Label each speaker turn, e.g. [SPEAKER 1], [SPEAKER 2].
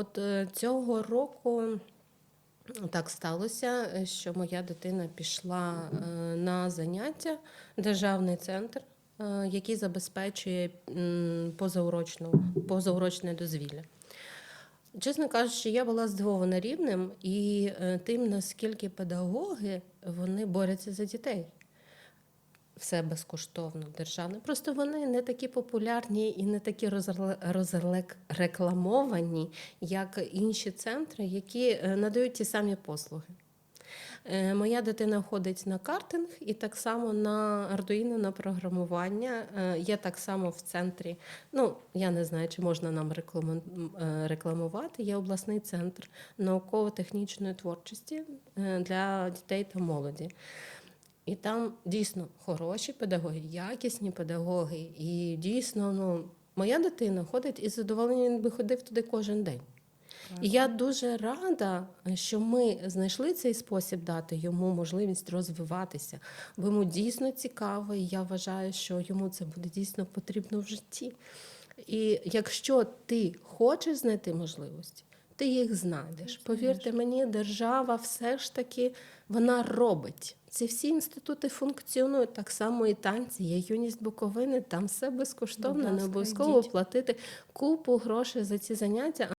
[SPEAKER 1] От е, цього року так сталося, що моя дитина пішла е, на заняття державний центр, е, який забезпечує позаурочне дозвілля. Чесно кажучи, я була здивована рівнем і тим, наскільки педагоги вони борються за дітей. Все безкоштовно державне. Просто вони не такі популярні і не такі розрле- розрлек- рекламовані, як інші центри, які е, надають ті самі послуги. Е, Моя дитина ходить на картинг і так само на Arduino, на програмування. Е, Є так само в центрі. Ну, я не знаю, чи можна нам рекламувати. Є обласний центр науково-технічної творчості для дітей та молоді. І там дійсно хороші педагоги, якісні педагоги. І дійсно, ну, моя дитина ходить із задоволенням він би ходив туди кожен день. І я дуже рада, що ми знайшли цей спосіб дати йому можливість розвиватися, бо йому дійсно цікаво, і я вважаю, що йому це буде дійсно потрібно в житті. І якщо ти хочеш знайти можливості, ти їх знайдеш. Повірте мені, держава все ж таки вона робить. Ці всі інститути функціонують так само і танці, є юність Буковини, там все безкоштовно, не обов'язково платити купу грошей за ці заняття.